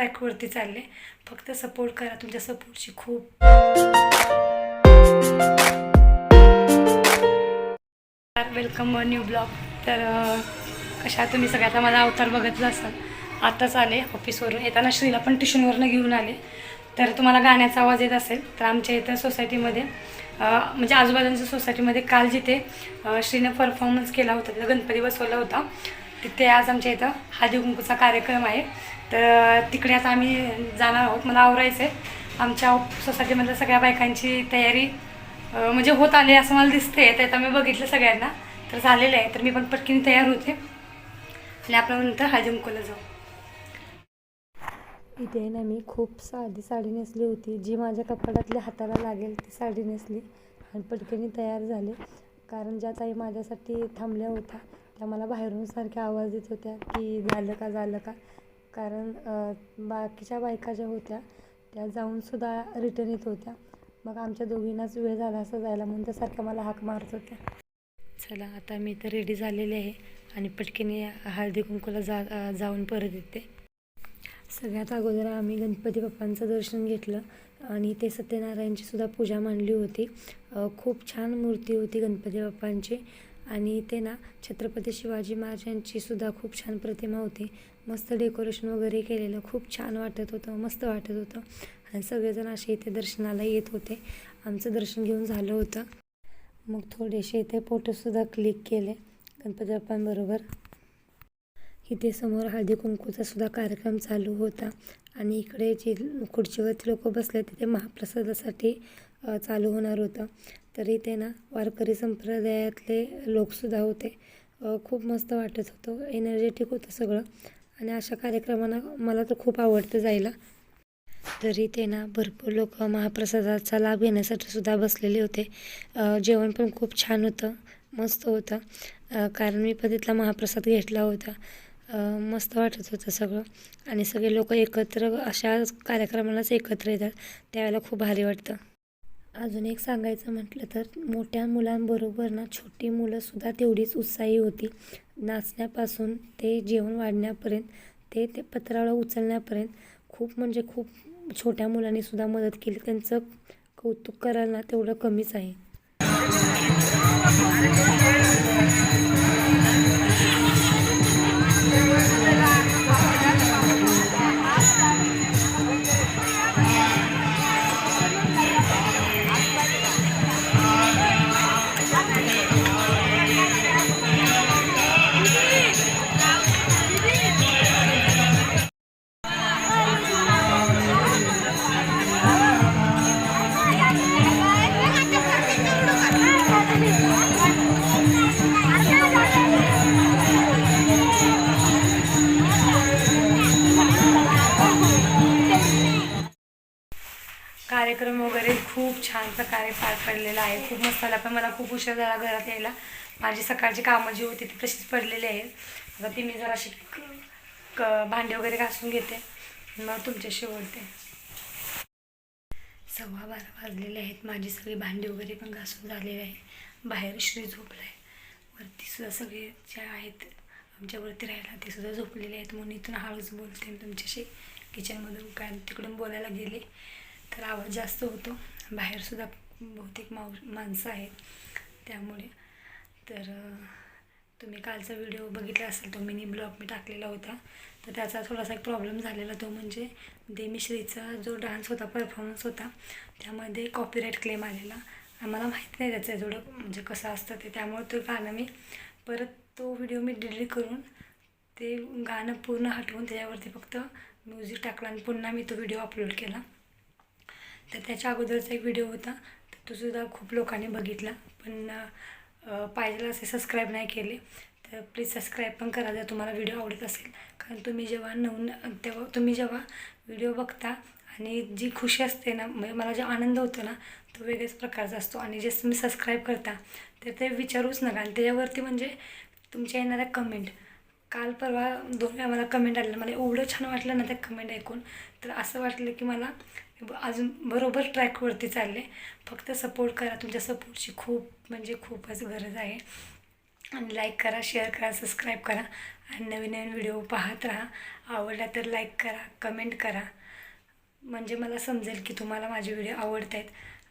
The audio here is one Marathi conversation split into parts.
ट्रॅकवरती चालले. फक्त सपोर्ट करा तुमच्या सपोर्टची खूप वेलकम न्यू ब्लॉग तर कशा तुम्ही सगळ्याचा माझा अवतार बघितला असाल. आत्ताच आले ऑफिसवरून येताना श्रीला पण ट्युशनवरनं घेऊन आले. तर तुम्हाला गाण्याचा आवाज येत असेल तर आमच्या इथं सोसायटीमध्ये म्हणजे आजूबाजूंच्या सोसायटीमध्ये काल जिथे श्रीनं परफॉर्मन्स केला होता तिथं गणपती बसवला होता. तिथे आज आमच्या इथं हळदी कुंकूचा कार्यक्रम आहे. तर तिकडे आता आम्ही जाणार आहोत. मला आवरायचं आहे आमच्या सोसायटीमधल्या सगळ्या बायकांची तयारी म्हणजे होत आली असं मला दिसते तर आता मी बघितलं सगळ्यांना. तर झालेलं आहे. तर मी पण पटकीने तयार होते. आणि आपण नंतर हळदी कुंकूला जाऊ. इथे ना मी खूप साधी साडी नेसली होती. जी माझ्या कपाटातल्या हाताला लागेल ती साडी नेसली. आणि पटकनी तयार झाले. कारण ज्या ताई माझ्यासाठी थांबल्या होत्या त्या मला बाहेरून सारख्या आवाज देत होत्या की झालं का झालं का? कारण बाकीच्या बायका ज्या होत्या त्या जाऊनसुद्धा रिटर्न येत होत्या. मग आमच्या दोघींनाच वेळ झाला असं जायला म्हणून त्या सारख्या मला हाक मारत होत्या. चला आता मी तर रेडी झालेले आहे आणि पटकीने हळदी कुंकूला जा जाऊन परत येते. सगळ्यात अगोदर आम्ही गणपती बाप्पांचं दर्शन घेतलं आणि ते सत्यनारायणची सुद्धा पूजा मांडली होती. खूप छान मूर्ती होती गणपती बाप्पांची. आणि ते ना छत्रपती शिवाजी महाराजांची सुद्धा खूप छान प्रतिमा होती. मस्त डेकोरेशन वगैरे केलेलं खूप छान वाटत होतं मस्त वाटत होतं. आणि सगळेजण असे इथे दर्शनाला येत होते. आमचं दर्शन घेऊन झालं होतं. मग थोडेसे इथे फोटोसुद्धा क्लिक केले गणपती बाप्पांबरोबर. इथे समोर हळदी कुंकूचा सुद्धा कार्यक्रम चालू होता. आणि इकडे जे खुर्चीवरती लोक बसले तिथे महाप्रसादासाठी चालू होणार होतं. तर इथे ना वारकरी संप्रदायातले लोकसुद्धा होते. खूप मस्त वाटत होतं. एनर्जेटिक होतं सगळं. आणि अशा कार्यक्रमांना मला तर खूप आवडतं जायला. तर इथे ना भरपूर लोक महाप्रसादाचा लाभ घेण्यासाठी सुद्धा बसलेले होते. जेवण पण खूप छान होतं. मस्त होतं. कारण मी पण तिथला महाप्रसाद घेतला होता. मस्त वाटत होतं सगळं. आणि सगळे लोक एकत्र अशा कार्यक्रमालाच एकत्र येतात. त्यावेळेला खूप भारी वाटतं. अजून एक सांगायचं म्हटलं तर मोठ्या मुलांबरोबर ना छोटी मुलंसुद्धा तेवढीच उत्साही होती. नाचण्यापासून ते जेवण वाढण्यापर्यंत ते ते पत्रावळं उचलण्यापर्यंत खूप म्हणजे खूप छोट्या मुलांनीसुद्धा मदत केली. त्यांचं कौतुक करायला तेवढं कमीच आहे. कार्यक्रम वगैरे खूप छान प्रकारे पार पडलेला आहे. खूप मस्त झाला. पण मला खूप उशीर झाला घरात यायला. माझी सकाळची कामं जी होती ती तशीच पडलेली आहेत. आता ती मी जराशी क- क- भांडी वगैरे घासून घेते. मग तुमच्याशी बोलते. सव्वा बारा वाजलेले आहेत. माझी सगळी भांडी वगैरे पण घासून झालेली आहे. बाहेर श्री झोपला आहे वरती सुद्धा सगळे जे आहेत आमच्यावरती राहिला राहायला ते सुद्धा झोपलेले आहेत. म्हणून इथून हळूच बोलते मी तुमच्याशी. किचनमधून काय तिकडून बोलायला गेले. तर आवाज जास्त होतो. बाहेरसुद्धा बहुतेक माऊ माणसं आहेत. त्यामुळे तर तुम्ही कालचा व्हिडिओ बघितला असेल तो मिनी ब्लॉग मी टाकलेला होता. तर त्याचा थोडासा एक प्रॉब्लेम झालेला तो म्हणजे देमिश्रीचा जो डान्स होता परफॉर्मन्स होता त्यामध्ये कॉपीराईट क्लेम आलेला. आम्हाला मला माहीत नाही त्याचं एवढं म्हणजे कसं असतं ते. त्यामुळे तो गाणं मी परत तो व्हिडिओ मी डिलीट करून ते गाणं पूर्ण हटवून त्याच्यावरती फक्त म्युझिक टाकलं आणि पुन्हा मी तो व्हिडिओ अपलोड केला. तर त्याच्या अगोदरचा एक व्हिडिओ होता. तर तो सुद्धा खूप लोकांनी बघितला. पण पाहिजे असे सबस्क्राईब नाही केले. तर प्लीज सबस्क्राईब पण करा जर तुम्हाला व्हिडिओ आवडत असेल. कारण तुम्ही जेव्हा नवीन तेव्हा तुम्ही जेव्हा व्हिडिओ बघता आणि जी खुशी असते ना म्हणजे मला जो आनंद होतो ना तो वेगळ्याच प्रकारचा असतो. आणि जे तुम्ही सबस्क्राईब करता तर ते विचारूच नका. आणि त्याच्यावरती म्हणजे तुमच्या येणाऱ्या कमेंट काल परवा दोन वेळा मला कमेंट आलेलं. मला एवढं छान वाटलं ना त्या कमेंट ऐकून. तर असं वाटलं की मला अजून बरोबर ट्रॅकवरती चालले. फक्त सपोर्ट करा. तुमच्या सपोर्टची खूप म्हणजे खूपच गरज आहे. आणि लाईक करा शेअर करा सबस्क्राईब करा. आणि नवीन नवीन व्हिडिओ पाहत राहा. आवडला तर लाईक करा कमेंट करा. म्हणजे मला समजेल की तुम्हाला माझे व्हिडिओ आवडत आहेत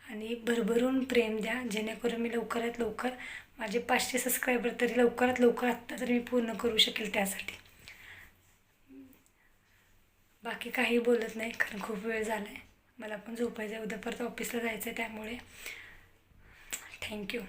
आणि भरभरून प्रेम द्या. जेणेकरून मी लवकरात लवकर माझे पाचशे सबस्क्रायबर तरी लवकरात लवकर आत्ता तरी मी पूर्ण करू शकेल त्यासाठी. बाकी काही बोलत नाही कारण खूप वेळ झाला आहे मला पण झोपायचं आहे उद्या परत ऑफिसला जायचं आहे त्यामुळे. थँक्यू